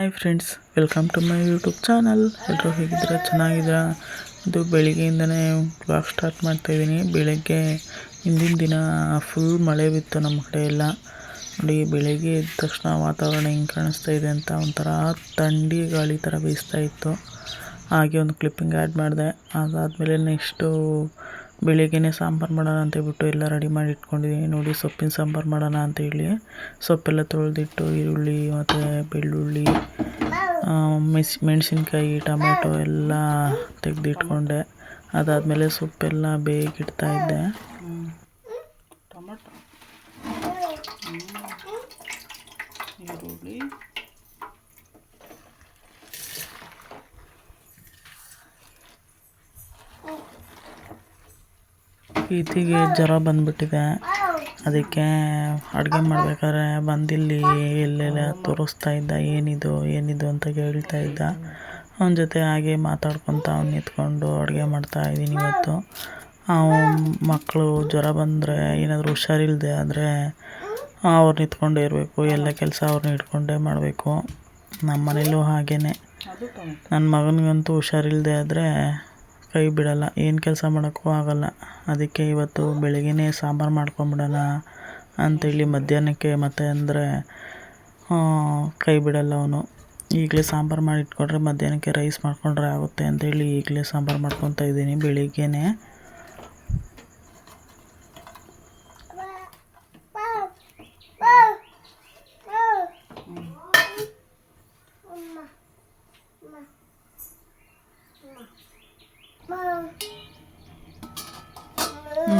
Hi friends, welcome to my YouTube channel. ಎಲ್ಲರೂ ಹೇಗಿದ್ದೀರಾ? ಚೆನ್ನಾಗಿದ್ದೀರಾ? ಇದು ಬೆಳಿಗ್ಗೆಯಿಂದನೇ ಬ್ಲಾಗ್ ಸ್ಟಾರ್ಟ್ ಮಾಡ್ತಾಯಿದ್ದೀನಿ ಬೆಳಗ್ಗೆ, ಹಿಂದಿನ ದಿನ ಫುಲ್ ಮಳೆ ಬಿತ್ತು ನಮ್ಮ ಕಡೆ ಎಲ್ಲ ನೋಡಿ, ಬೆಳಗ್ಗೆ ಎದ್ದ ತಕ್ಷಣ ವಾತಾವರಣ ಹೆಂಗೆ ಕಾಣಿಸ್ತಾ ಇದೆ ಅಂತ ಒಂಥರ ಥಂಡಿ ಗಾಳಿ ಥರ ಬೀಸ್ತಾ ಇತ್ತು. ಹಾಗೆ ಒಂದು ಕ್ಲಿಪ್ಪಿಂಗ್ ಆ್ಯಡ್ ಮಾಡಿದೆ. ಅದಾದಮೇಲೆ ನೆಕ್ಸ್ಟು ಬೆಳಿಗ್ಗೆನೇ ಸಾಂಬಾರು ಮಾಡೋಣ ಅಂತ ಹೇಳ್ಬಿಟ್ಟು ಎಲ್ಲ ರೆಡಿ ಮಾಡಿ ಇಟ್ಕೊಂಡಿದ್ದೀನಿ. ನೋಡಿ, ಸೊಪ್ಪಿನ ಸಾಂಬಾರು ಮಾಡೋಣ ಅಂತ ಹೇಳಿ. ಸೊಪ್ಪೆಲ್ಲ ತೊಳೆದಿಟ್ಟು ಈರುಳ್ಳಿ, ಮತ್ತು ಬೆಳ್ಳುಳ್ಳಿ ಮೆಸ್ ಮೆಣಸಿನ್ಕಾಯಿ, ಟೊಮೆಟೊ ಎಲ್ಲ ತೆಗೆದಿಟ್ಕೊಂಡೆ. ಅದಾದಮೇಲೆ ಸೊಪ್ಪೆಲ್ಲ ಬೇಗಿಡ್ತಾ ಇದ್ದೆ. ಟೊಮೆಟೊ. ಈರುಳ್ಳಿ. ಪ್ರೀತಿಗೆ ಜ್ವರ ಬಂದ್ಬಿಟ್ಟಿದೆ. ಅದಕ್ಕೆ ಅಡುಗೆ ಮಾಡ್ಬೇಕಾದ್ರೆ ಬಂದಿಲ್ಲಿ ಎಲ್ಲೆಲ್ಲ ತೋರಿಸ್ತಾ ಇದ್ದ, ಏನಿದು ಏನಿದು ಅಂತ ಕೇಳ್ತಾ ಇದ್ದ. ಅವನ ಜೊತೆ ಹಾಗೆ ಮಾತಾಡ್ಕೊತ ಅವ್ನು ನಿಂತ್ಕೊಂಡು ಅಡುಗೆ ಮಾಡ್ತಾ ಇದ್ದೀನಿ ಇವತ್ತು. ಮಕ್ಕಳು ಜ್ವರ ಬಂದರೆ ಏನಾದರೂ ಹುಷಾರಿಲ್ಲದೆ ಆದರೆ ಅವ್ರು ನಿಂತ್ಕೊಂಡೇ ಇರಬೇಕು, ಎಲ್ಲ ಕೆಲಸ ಅವ್ರನ್ನ ಇಟ್ಕೊಂಡೇ ಮಾಡಬೇಕು. ನಮ್ಮ ಮನೇಲೂ ಹಾಗೇ ನನ್ನ ಮಗನಿಗಂತೂ ಹುಷಾರಿಲ್ಲದೆ ಆದರೆ ಕೈ ಬಿಡಲ್ಲ. ಏನು ಕೆಲಸ ಮಾಡೋಕ್ಕೂ ಆಗಲ್ಲ. ಅದಕ್ಕೆ ಇವತ್ತು ಬೆಳಗ್ಗೆನೇ ಸಾಂಬಾರು ಮಾಡ್ಕೊಂಬಿಡೋಣ ಅಂಥೇಳಿ ಮಧ್ಯಾಹ್ನಕ್ಕೆ ಮತ್ತೆ ಅಂದರೆ ಕೈ ಬಿಡಲ್ಲ ಅವನು. ಈಗಲೇ ಸಾಂಬಾರು ಮಾಡಿ ಇಟ್ಕೊಂಡ್ರೆ ಮಧ್ಯಾಹ್ನಕ್ಕೆ ರೈಸ್ ಮಾಡ್ಕೊಂಡ್ರೆ ಆಗುತ್ತೆ ಅಂತೇಳಿ ಈಗಲೇ ಸಾಂಬಾರು ಮಾಡ್ಕೊತಾ ಇದ್ದೀನಿ ಬೆಳಿಗ್ಗೆನೇ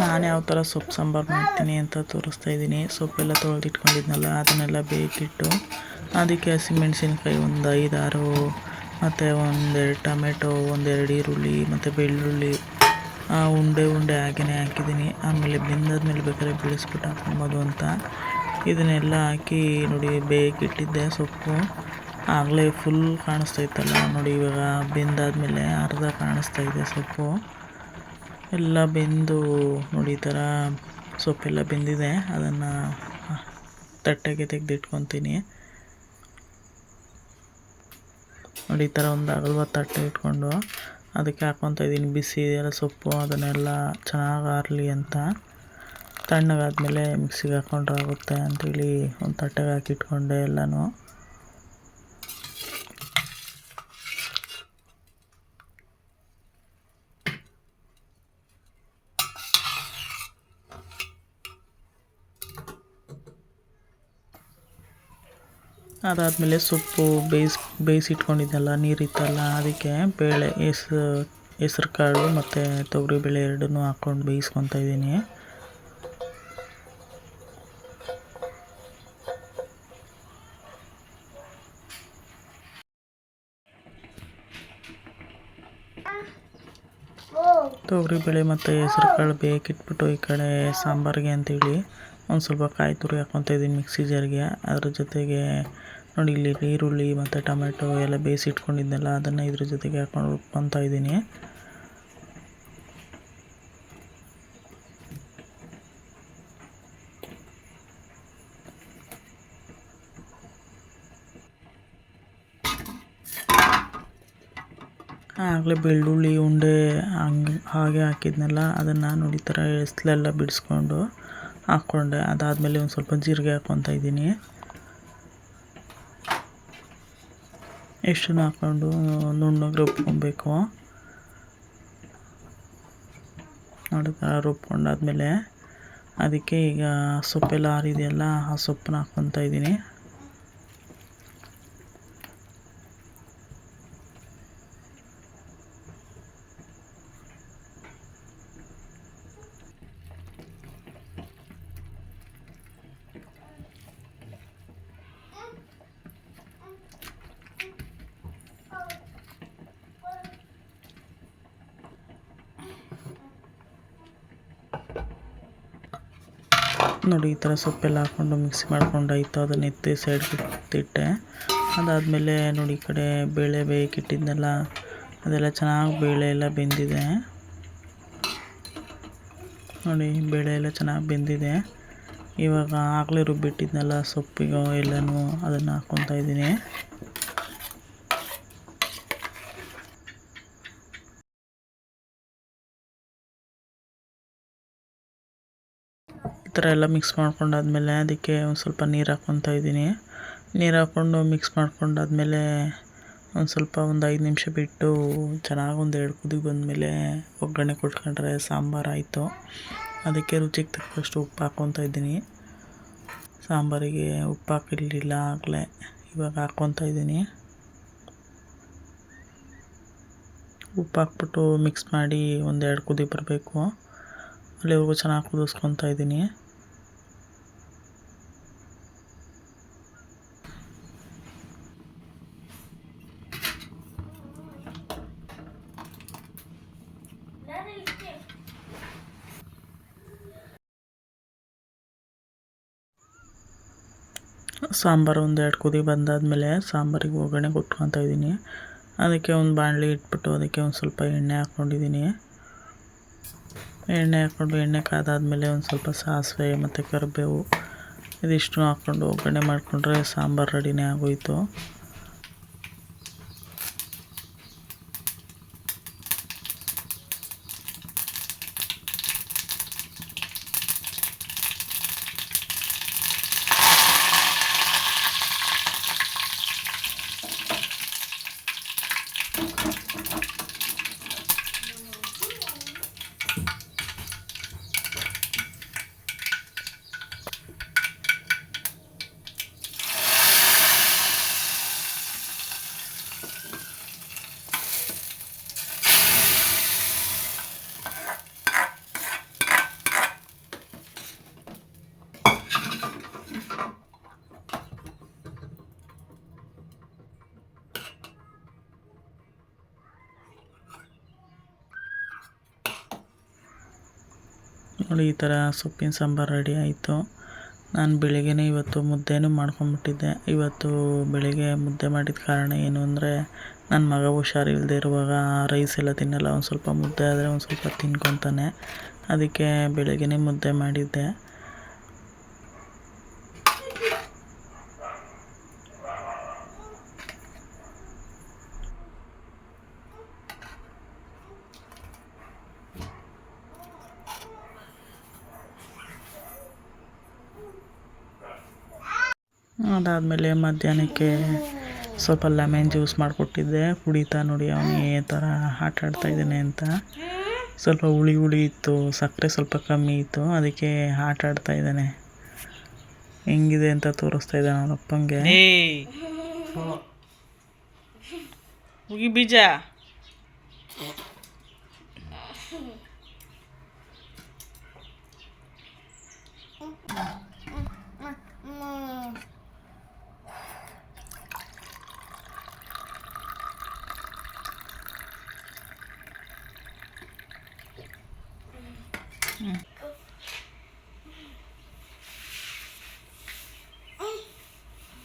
ನಾನು ಯಾವ ಥರ ಸೊಪ್ಪು ಸಾಂಬಾರು ಮಾಡ್ತೀನಿ ಅಂತ ತೋರಿಸ್ತಾ ಇದ್ದೀನಿ. ಸೊಪ್ಪೆಲ್ಲ ತೊಳೆದಿಟ್ಕೊಂಡಿದ್ನಲ್ಲ, ಅದನ್ನೆಲ್ಲ ಬೇಕಿಟ್ಟು ಅದಕ್ಕೆ ಹಸಿಮೆಣಸಿನ್ಕಾಯಿ ಒಂದು ಐದಾರು, ಮತ್ತು ಒಂದೆರಡು ಟೊಮೆಟೊ, ಒಂದೆರಡು ಈರುಳ್ಳಿ, ಮತ್ತು ಬೆಳ್ಳುಳ್ಳಿ ಉಂಡೆ ಉಂಡೆ ಹಾಗೆಯೇ ಹಾಕಿದ್ದೀನಿ. ಆಮೇಲೆ ಬೆಂದಾದ್ಮೇಲೆ ಬೇಕಾದ್ರೆ ಬಿಡಿಸ್ಬಿಟ್ಟು ಹಾಕೊಬೋದು ಅಂತ. ಇದನ್ನೆಲ್ಲ ಹಾಕಿ ನೋಡಿ, ಬೇಕಿಟ್ಟಿದ್ದೆ ಸೊಪ್ಪು. ಆಗಲೇ ಫುಲ್ ಕಾಣಿಸ್ತೈತಲ್ಲ ನೋಡಿ ಇವಾಗ ಬೆಂದಾದ್ಮೇಲೆ ಅರ್ಧ ಕಾಣಿಸ್ತಾ ಇದೆ ಸೊಪ್ಪು. ಎಲ್ಲ ಬೆಂದು ನೋಡಿ ಈ ಥರ ಸೊಪ್ಪೆಲ್ಲ ಬೆಂದಿದೆ. ಅದನ್ನು ತಟ್ಟೆಗೆ ತೆಗೆದಿಟ್ಕೊತೀನಿ. ನೋಡಿ ಈ ಥರ ಒಂದು ಅಗಲ್ವ ತಟ್ಟೆ ಇಟ್ಕೊಂಡು ಅದಕ್ಕೆ ಹಾಕ್ಕೊತ ಇದ್ದೀನಿ. ಬಿಸಿ ಎಲ್ಲ ಸೊಪ್ಪು ಅದನ್ನೆಲ್ಲ ಚೆನ್ನಾಗಿ ಆರಲಿ ಅಂತ. ತಣ್ಣಗಾದ್ಮೇಲೆ ಮಿಕ್ಸಿಗೆ ಹಾಕ್ಕೊಂಡ್ರೆ ಆಗುತ್ತೆ ಅಂಥೇಳಿ ಒಂದು ತಟ್ಟೆಗೆ ಹಾಕಿಟ್ಕೊಂಡೆ ಎಲ್ಲನೂ. ಅದಾದಮೇಲೆ ಸೊಪ್ಪು ಬೇಯಿಸಿ ಬೇಯಿಸಿಟ್ಕೊಂಡಿದ್ದೆಲ್ಲ ನೀರಿತ್ತಲ್ಲ, ಅದಕ್ಕೆ ಬೇಳೆ ಹೆಸ್ರು ಹೆಸ್ರು ಕಾಳು ಮತ್ತು ತೊಗರಿಬೇಳೆ ಎರಡನ್ನೂ ಹಾಕ್ಕೊಂಡು ಬೇಯಿಸ್ಕೊತಾ ಇದ್ದೀನಿ. ತೊಗರಿಬೇಳೆ ಮತ್ತು ಹೆಸ್ರು ಕಾಳು ಬೇಕಿಟ್ಬಿಟ್ಟು ಈ ಕಡೆ ಸಾಂಬಾರಿಗೆ ಅಂತೇಳಿ ಒಂದು ಸ್ವಲ್ಪ ಕಾಯಿ ತುರಿ ಹಾಕ್ಕೊತಾ ಇದ್ದೀನಿ ಮಿಕ್ಸಿ ಜಾರಿಗೆ. ಅದ್ರ ಜೊತೆಗೆ ನೋಡಿ, ಇಲ್ಲಿ ಈರುಳ್ಳಿ ಮತ್ತು ಟೊಮೆಟೊ ಎಲ್ಲ ಬೇಯಿಸಿ ಇಟ್ಕೊಂಡಿದ್ದೆನಲ್ಲ ಅದನ್ನು ಇದ್ರ ಜೊತೆಗೆ ಹಾಕ್ಕೊಂಡು ರುಬ್ಕೊತಾ ಇದ್ದೀನಿ. ಆಗಲೇ ಬೆಳ್ಳುಳ್ಳಿ, ಉಂಡೆ ಹಂಗೆ ಹಾಗೆ ಹಾಕಿದ್ನಲ್ಲ, ಅದನ್ನು ನೋಡಿ ಥರ ಎಸ್ಲೆಲ್ಲ ಬಿಡಿಸ್ಕೊಂಡು ಹಾಕ್ಕೊಂಡೆ. ಅದಾದಮೇಲೆ ಒಂದು ಸ್ವಲ್ಪ ಜೀರಿಗೆ ಹಾಕ್ಕೊತಾ ಇದ್ದೀನಿ. ಎಷ್ಟನ್ನು ಹಾಕ್ಕೊಂಡು ನುಣ್ಣಗೆ ರುಬ್ಕೊಬೇಕು. ನೋಡಿ ರುಬ್ಕೊಂಡಾದ್ಮೇಲೆ ಅದಕ್ಕೆ ಈಗ ಸೊಪ್ಪೆಲ್ಲ ಆರಿದೆಯಲ್ಲ ಆ ಸೊಪ್ಪನ್ನ ಹಾಕ್ಕೊತಾ ಇದ್ದೀನಿ. ನೋಡಿ, ಈ ಥರ ಸೊಪ್ಪೆಲ್ಲ ಹಾಕ್ಕೊಂಡು ಮಿಕ್ಸ್ ಮಾಡ್ಕೊಂಡಾಯಿತು ಅದನ್ನ ಎತ್ತಿ ಸೈಡ್ಗೆ ಎತ್ತಿಟ್ಟೆ ಅದಾದಮೇಲೆ ನೋಡಿ, ಈ ಕಡೆ ಬೇಳೆ ಬೇಯಕ್ಕಿಟ್ಟಿದ್ದೆಲ್ಲ ಅದೆಲ್ಲ ಚೆನ್ನಾಗಿ ಬೇಳೆ ಎಲ್ಲ ಬೆಂದಿದೆ. ನೋಡಿ, ಬೇಳೆ ಎಲ್ಲ ಚೆನ್ನಾಗಿ ಬೆಂದಿದೆ. ಇವಾಗ ಆಗಲೇ ರುಬ್ಬಿಟ್ಟಿದ್ನಲ್ಲ ಸೊಪ್ಪಿಗೋ, ಎಲ್ಲನೂ ಅದನ್ನು ಹಾಕ್ಕೊತಾ ಇದ್ದೀನಿ. ಥರ ಎಲ್ಲ ಮಿಕ್ಸ್ ಮಾಡ್ಕೊಂಡಾದ್ಮೇಲೆ ಅದಕ್ಕೆ ಒಂದು ಸ್ವಲ್ಪ ನೀರು ಹಾಕ್ಕೊತಾ ಇದ್ದೀನಿ. ನೀರು ಹಾಕ್ಕೊಂಡು ಮಿಕ್ಸ್ ಮಾಡ್ಕೊಂಡಾದ್ಮೇಲೆ ಒಂದು ಸ್ವಲ್ಪ ಒಂದು ಐದು ನಿಮಿಷ ಬಿಟ್ಟು ಚೆನ್ನಾಗಿ ಒಂದು ಎರಡು ಕುದಿ ಬಂದಮೇಲೆ ಒಗ್ಗರಣೆ ಕೊಟ್ಕೊಂಡ್ರೆ ಸಾಂಬಾರು ಆಯಿತು. ಅದಕ್ಕೆ ರುಚಿಗೆ ತಕ್ಕಷ್ಟು ಉಪ್ಪು ಹಾಕ್ಕೊತಾ ಇದ್ದೀನಿ. ಸಾಂಬಾರಿಗೆ ಉಪ್ಪು ಹಾಕಿರಲಿಲ್ಲ ಆಗಲೇ, ಇವಾಗ ಹಾಕ್ಕೊತಾ ಇದ್ದೀನಿ. ಉಪ್ಪು ಹಾಕ್ಬಿಟ್ಟು ಮಿಕ್ಸ್ ಮಾಡಿ ಒಂದೆರಡು ಕುದಿ ಬರಬೇಕು. ಅಲ್ಲಿವರೆಗೂ ಚೆನ್ನಾಗಿ ಕುದಿಸ್ಕೊತಾ ಇದ್ದೀನಿ. ಸಾಂಬಾರು ಒಂದು ಎರಡು ಕುದಿ ಬಂದಾದಮೇಲೆ ಸಾಂಬಾರಿಗೆ ಒಗ್ಗರಣೆ ಕೊಟ್ಕೊತಾ ಇದ್ದೀನಿ. ಅದಕ್ಕೆ ಒಂದು ಬಾಣಲಿ ಇಟ್ಬಿಟ್ಟು ಅದಕ್ಕೆ ಒಂದು ಸ್ವಲ್ಪ ಎಣ್ಣೆ ಹಾಕ್ಕೊಂಡಿದ್ದೀನಿ. ಎಣ್ಣೆ ಹಾಕ್ಕೊಂಡು ಎಣ್ಣೆ ಕಾದಾದಮೇಲೆ ಒಂದು ಸ್ವಲ್ಪ ಸಾಸಿವೆ ಮತ್ತು ಕರಿಬೇವು ಇದಿಷ್ಟು ಹಾಕ್ಕೊಂಡು ಒಗ್ಗರಣೆ ಮಾಡಿಕೊಂಡ್ರೆ ಸಾಂಬಾರು ರೆಡಿನೇ ಆಗೋಯಿತು. ನೋಡಿ ಈ ಥರ ಸೊಪ್ಪಿನ ಸಾಂಬಾರು ರೆಡಿ ಆಯಿತು. ನಾನು ಬೆಳಿಗ್ಗೆನೇ ಇವತ್ತು ಮುದ್ದೆನೂ ಮಾಡ್ಕೊಂಬಿಟ್ಟಿದ್ದೆ. ಇವತ್ತು ಬೆಳಿಗ್ಗೆ ಮುದ್ದೆ ಮಾಡಿದ ಕಾರಣ ಏನು ಅಂದರೆ, ನನ್ನ ಮಗ ಹುಷಾರಿಲ್ಲದೆ ಇರುವಾಗ ರೈಸ್ ಎಲ್ಲ ತಿನ್ನಲ್ಲ. ಒಂದು ಸ್ವಲ್ಪ ಮುದ್ದೆ ಆದರೆ ಒಂದು ಸ್ವಲ್ಪ ತಿನ್ಕೊತಾನೆ. ಅದಕ್ಕೆ ಬೆಳಿಗ್ಗೆನೇ ಮುದ್ದೆ ಮಾಡಿದ್ದೆ. ಅದಾದಮೇಲೆ ಮಧ್ಯಾಹ್ನಕ್ಕೆ ಸ್ವಲ್ಪ ಲೆಮೆನ್ ಜ್ಯೂಸ್ ಮಾಡಿಕೊಟ್ಟಿದ್ದೆ. ಕುಡಿತಾ ನೋಡಿ ಅವನು ಈ ಥರ ಆಟ ಆಡ್ತಾ ಇದ್ದಾನೆ ಅಂತ. ಸ್ವಲ್ಪ ಹುಳಿ ಹುಳಿ ಇತ್ತು ಸಕ್ಕರೆ ಸ್ವಲ್ಪ ಕಮ್ಮಿ ಇತ್ತು ಅದಕ್ಕೆ ಆಟ ಆಡ್ತಾ ಇದ್ದಾನೆ. ಹೆಂಗಿದೆ ಅಂತ ತೋರಿಸ್ತಾ ಇದ್ದಾನೆ ಅವನ ಅಪ್ಪಂಗೆ. ಹುಗಿ ಬೀಜ.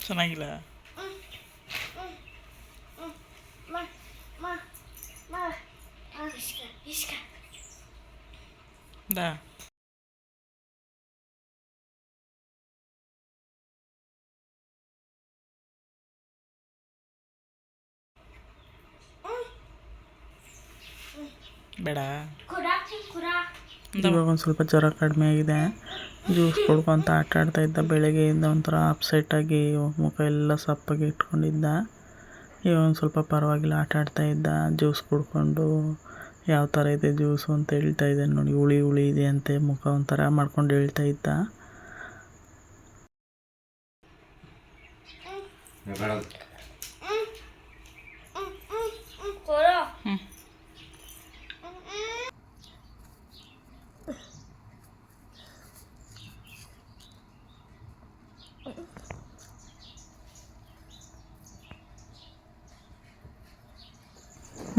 ಚೆನ್ನಾಗಿಲ್ಲ. ದಾ. ಬೇಡ. ಇವಾಗ ಒಂದು ಸ್ವಲ್ಪ ಜ್ವರ ಕಡಿಮೆ ಆಗಿದೆ. ಜ್ಯೂಸ್ ಕುಡ್ಕೊಂತ ಆಟ ಆಡ್ತಾ ಇದ್ದ. ಬೆಳಗ್ಗೆಯಿಂದ ಒಂಥರ ಅಪ್ಸೆಟ್ ಆಗಿ ಮುಖ ಎಲ್ಲ ಸಪ್ಪಾಗಿ ಇಟ್ಕೊಂಡಿದ್ದ. ಇವನು ಒಂದು ಸ್ವಲ್ಪ ಪರವಾಗಿಲ್ಲ ಆಟ ಆಡ್ತಾ ಇದ್ದ. ಜ್ಯೂಸ್ ಕುಡ್ಕೊಂಡು ಯಾವ ಥರ ಇದೆ ಜ್ಯೂಸು ಅಂತ ಹೇಳ್ತಾ ಇದ್ದೆ. ನೋಡಿ, ಹುಳಿ ಹುಳಿ ಇದೆ ಅಂತೆ ಮುಖ ಒಂಥರ ಮಾಡ್ಕೊಂಡು ಹೇಳ್ತಾ ಇದ್ದ.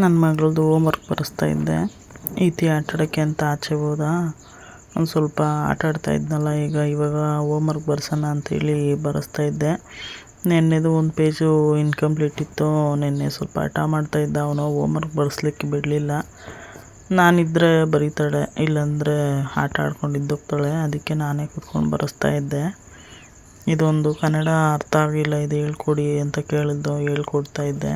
ನನ್ನ ಮಗಳದ್ದು ಹೋಮ್ವರ್ಕ್ ಬರೆಸ್ತಾ ಇದ್ದೆ. ಈತಿ ಆಟಾಡೋಕ್ಕೆ ಅಂತ ಆಚೆ ಹೋದಾ. ಒಂದು ಸ್ವಲ್ಪ ಆಟ ಆಡ್ತಾ ಇದ್ನಲ್ಲ, ಈಗ ಇವಾಗ ಹೋಮ್ವರ್ಕ್ ಬರ್ಸೋಣ ಅಂತೇಳಿ ಬರೆಸ್ತಾ ಇದ್ದೆ. ನೆನ್ನೆದು ಒಂದು ಪೇಜು ಇನ್ಕಂಪ್ಲೀಟ್ ಇತ್ತು. ನಿನ್ನೆ ಸ್ವಲ್ಪ ಹಠ ಮಾಡ್ತಾ ಇದ್ದ. ಅವನು ಹೋಮ್ವರ್ಕ್ ಬರೆಸ್ಲಿಕ್ಕೆ ಬಿಡಲಿಲ್ಲ. ನಾನಿದ್ದರೆ ಬರೀತಾಳೆ, ಇಲ್ಲಾಂದರೆ ಆಟ ಆಡ್ಕೊಂಡು ಇದ್ದೋಗ್ತಾಳೆ ಅದಕ್ಕೆ ನಾನೇ ಕೂತ್ಕೊಂಡು ಬರೆಸ್ತಾ ಇದ್ದೆ. ಇದೊಂದು ಕನ್ನಡ ಅರ್ಥ ಆಗಿಲ್ಲ, ಇದು ಹೇಳ್ಕೊಡಿ ಅಂತ ಕೇಳಿದ್ದು, ಹೇಳ್ಕೊಡ್ತಾ ಇದ್ದೆ.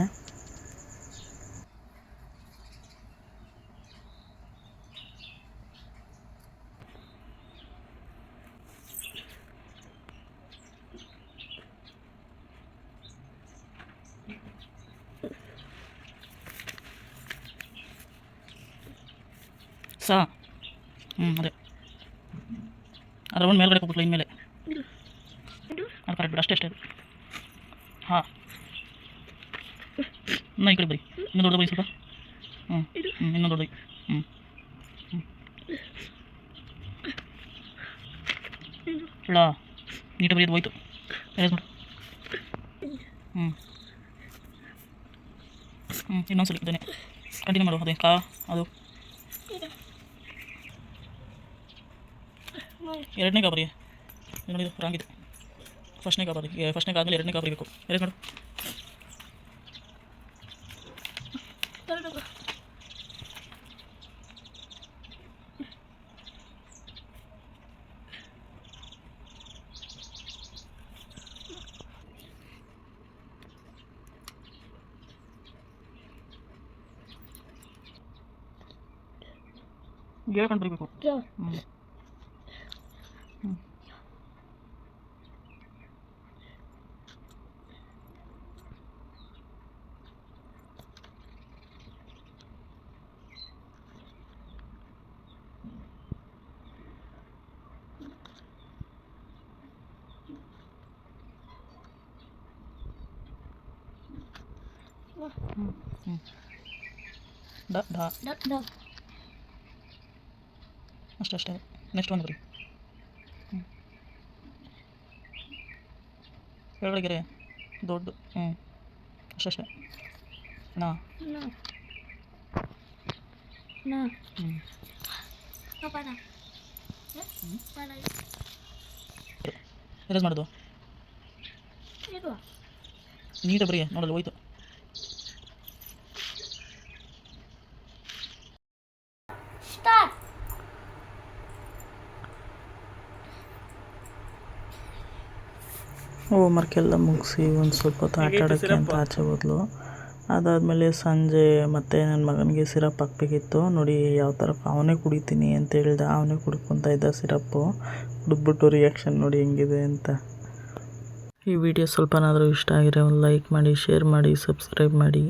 ಸಾ. ಹ್ಞೂ ಅದೇ. ಅದೇ ಒಂದು ಮೇಲ್ಗಡೆ ಹೋಗ್ಬಿಟ್ಲು ಇನ್ಮೇಲೆ. ಅದು ಕರೆಕ್ಟ್ ಬಿಡು ಅಷ್ಟೇ ಅಷ್ಟೇ. ಹಾಂ. ಇನ್ನೂ ಈ ಕಡೆ ಬರಿ. ಇನ್ನೂ ದೊಡ್ಡ ಬೈ ಸ್ವಲ್ಪ. ಹ್ಞೂ ಹ್ಞೂ ಇನ್ನೂ ದೊಡ್ಡ ಹ್ಞೂ ಹ್ಞೂ ಇಲ್ಲ ನೀಟಾಗಿ ಬರೀದು ಹೋಯ್ತು. ಎರೇಸ್ ಮಾಡು. ಹ್ಞೂ ಹ್ಞೂ ಇನ್ನೊಂದ್ಸಲಿ ಇದ್ದಾನೆ ಕಂಟಿನ್ಯೂ ಮಾಡು, ಅದೇ. ಕಾ, ಅದು. ಎರಡನೇ ಗಾಬರಿ ನೋಡಿದು ರಾಂಗ್ ಇದು ಫಸ್ಟ್ನೇ ಗಾಬರಿ ಫಸ್ಟ್ನೇ ಆದಮೇಲೆ ಎರಡನೇ ಗಾಬರಿ ಬೇಕು ಎರೇಸ್ ಮಾಡು ಹೇಳ್ಕೊಂಡು ಬರೀಬೇಕು ಹ್ಞೂ ಹ್ಞೂ ಡ ಢ ಅಷ್ಟೇ ಅಷ್ಟೇ. ನೆಕ್ಸ್ಟ್ ಒಂದು ಬರಿ ಹ್ಞೂ ಕೆಳಗಡೆ ದೊಡ್ಡ ಹ್ಞೂ ಅಷ್ಟೇ ಅಷ್ಟೇ. ನಾ. ಹ್ಞೂ ಎರೇಸ್ ಮಾಡೋದು? ನೀಟ ಬರೀ ನೋಡಲ್ಲ ಹೋಯ್ತು. ಹೋಮ್ವರ್ಕೆಲ್ಲ ಮುಗಿಸಿ ಒಂದು ಸ್ವಲ್ಪ ಹೊತ್ತು ಆಟ ಆಡೋಕ್ಕೆ ಅಂತ ಆಚೆ ಹೋದ್ಲು. ಅದಾದಮೇಲೆ ಸಂಜೆ ಮತ್ತೆ ನನ್ನ ಮಗನಿಗೆ ಸಿರಪ್ ಹಾಕ್ಬೇಕಿತ್ತು. ನೋಡಿ ಯಾವ ಥರ ಅವನೇ ಕುಡಿತೀನಿ ಅಂತ ಹೇಳ್ದ. ಅವನೇ ಕುಡ್ಕೊತಾ ಇದ್ದ ಸಿರಪ್ಪು ಕುಡಿದ್ಬಿಟ್ಟು ರಿಯಾಕ್ಷನ್ ನೋಡಿ ಹೆಂಗಿದೆ ಅಂತ. ಈ ವಿಡಿಯೋ ಸ್ವಲ್ಪನಾದರೂ ಇಷ್ಟ ಆಗಿರೋ ಒಂದು ಲೈಕ್ ಮಾಡಿ ಶೇರ್ ಮಾಡಿ ಸಬ್ಸ್ಕ್ರೈಬ್ ಮಾಡಿ.